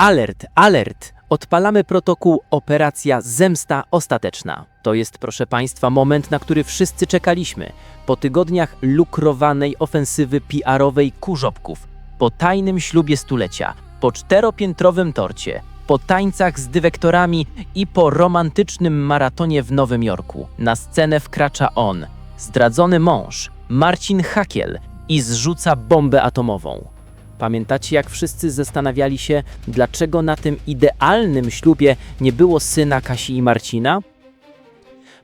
Alert, alert! Odpalamy protokół Operacja Zemsta Ostateczna. To jest, proszę Państwa, moment, na który wszyscy czekaliśmy. Po tygodniach lukrowanej ofensywy PR-owej kurzopków, po tajnym ślubie stulecia, po czteropiętrowym torcie, po tańcach z dywektorami i po romantycznym maratonie w Nowym Jorku. Na scenę wkracza on, zdradzony mąż, Marcin Hakiel i zrzuca bombę atomową. Pamiętacie, jak wszyscy zastanawiali się, dlaczego na tym idealnym ślubie nie było syna Kasi i Marcina?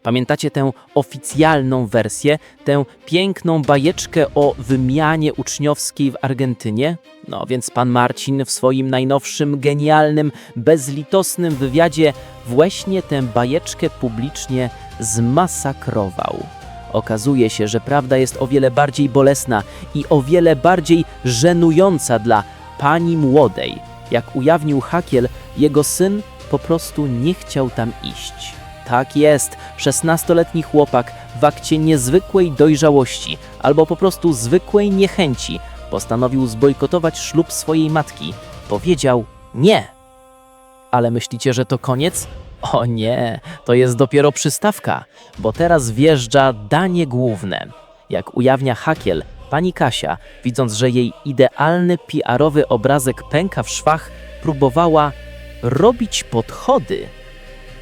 Pamiętacie tę oficjalną wersję, tę piękną bajeczkę o wymianie uczniowskiej w Argentynie? No więc pan Marcin w swoim najnowszym, genialnym, bezlitosnym wywiadzie właśnie tę bajeczkę publicznie zmasakrował. Okazuje się, że prawda jest o wiele bardziej bolesna i o wiele bardziej żenująca dla pani młodej. Jak ujawnił Hakiel, jego syn po prostu nie chciał tam iść. Tak jest, 16-letni chłopak w akcie niezwykłej dojrzałości albo po prostu zwykłej niechęci postanowił zbojkotować ślub swojej matki. Powiedział nie. Ale myślicie, że to koniec? O nie, to jest dopiero przystawka, bo teraz wjeżdża danie główne. Jak ujawnia Hakiel, pani Kasia, widząc, że jej idealny PR-owy obrazek pęka w szwach, próbowała robić podchody.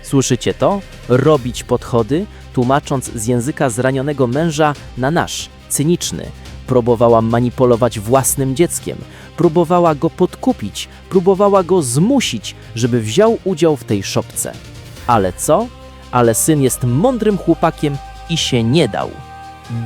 Słyszycie to? Robić podchody, tłumacząc z języka zranionego męża na nasz, cyniczny. Próbowała manipulować własnym dzieckiem, próbowała go podkupić, próbowała go zmusić, żeby wziął udział w tej szopce. Ale co? Ale syn jest mądrym chłopakiem i się nie dał.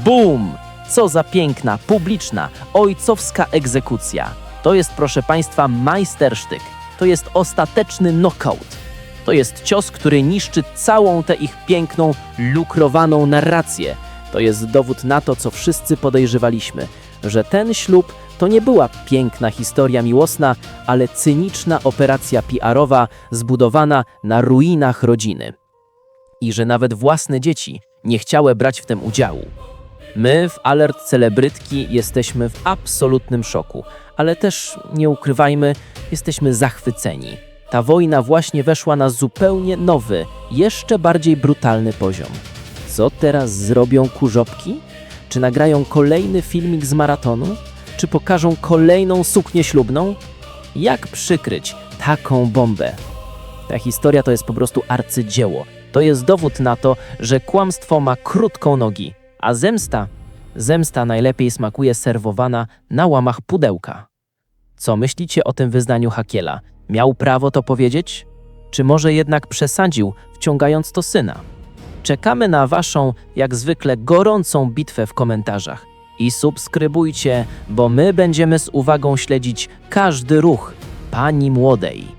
Bum! Co za piękna, publiczna, ojcowska egzekucja. To jest, proszę Państwa, majstersztyk. To jest ostateczny knockout. To jest cios, który niszczy całą tę ich piękną, lukrowaną narrację. To jest dowód na to, co wszyscy podejrzewaliśmy, że ten ślub to nie była piękna historia miłosna, ale cyniczna operacja PR-owa zbudowana na ruinach rodziny. I że nawet własne dzieci nie chciały brać w tym udziału. My w Alert Celebrytki jesteśmy w absolutnym szoku, ale też, nie ukrywajmy, jesteśmy zachwyceni. Ta wojna właśnie weszła na zupełnie nowy, jeszcze bardziej brutalny poziom. Co teraz zrobią kurzopki? Czy nagrają kolejny filmik z maratonu? Czy pokażą kolejną suknię ślubną? Jak przykryć taką bombę? Ta historia to jest po prostu arcydzieło. To jest dowód na to, że kłamstwo ma krótką nogi, a zemsta, zemsta najlepiej smakuje serwowana na łamach pudełka. Co myślicie o tym wyznaniu Hakiela? Miał prawo to powiedzieć? Czy może jednak przesadził, wciągając to syna? Czekamy na Waszą, jak zwykle, gorącą bitwę w komentarzach. I subskrybujcie, bo my będziemy z uwagą śledzić każdy ruch pani młodej.